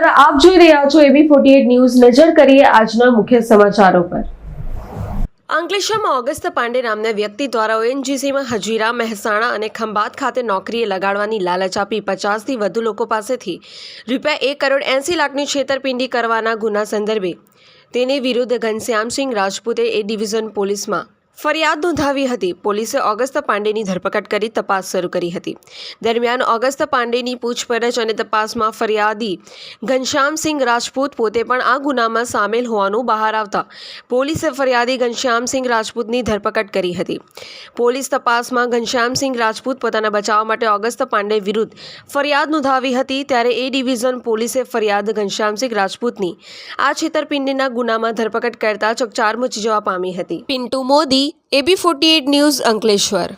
રહ્યા છો એબી forty news. નજર કરીએ આજના મુખ્ય સમાચારો પર. અંકલેશ્વરમાં ઓગસ્ત પાંડે નામના વ્યક્તિ દ્વારા ઓએનજીસીમાં હજીરા, મહેસાણા અને ખંભાત ખાતે નોકરીએ લગાડવાની લાલચ આપી પચાસથી વધુ લોકો પાસેથી રૂપિયા એક કરોડ એંસી લાખની છેતરપિંડી કરવાના ગુના સંદર્ભે તેની વિરુદ્ધ ઘનશ્યામસિંહ રાજપૂતે એ ડિવિઝન પોલીસમાં ફરિયાદ નોંધાવી હતી. પોલીસે ઓગસ્ત પાંડેની ધરપકડ કરી તપાસ શરૂ કરી હતી. દરમિયાન ઓગસ્ત પાંડેની પૂછપરછ અને તપાસમાં ફરિયાદી ઘનશ્યામસિંહ રાજપૂત પોતે પણ આ ગુનામાં સામેલ હોવાનું બહાર આવતા પોલીસે ફરિયાદી ઘનશ્યામસિંહ રાજપૂતની ધરપકડ કરી હતી. પોલીસ તપાસમાં ઘનશ્યામસિંહ રાજપૂત પોતાના બચાવ માટે ઓગસ્ત પાંડે વિરુદ્ધ ફરિયાદ નોંધાવી હતી ત્યારે એ ડિવિઝન પોલીસે ફરિયાદ ઘનશ્યામસિંહ રાજપૂતની આ છેતરપિંડીના ગુનામાં ધરપકડ કરતા ચકચાર મચી જવા પામી હતી. Pintu Modi AB forty news Ankleshwar.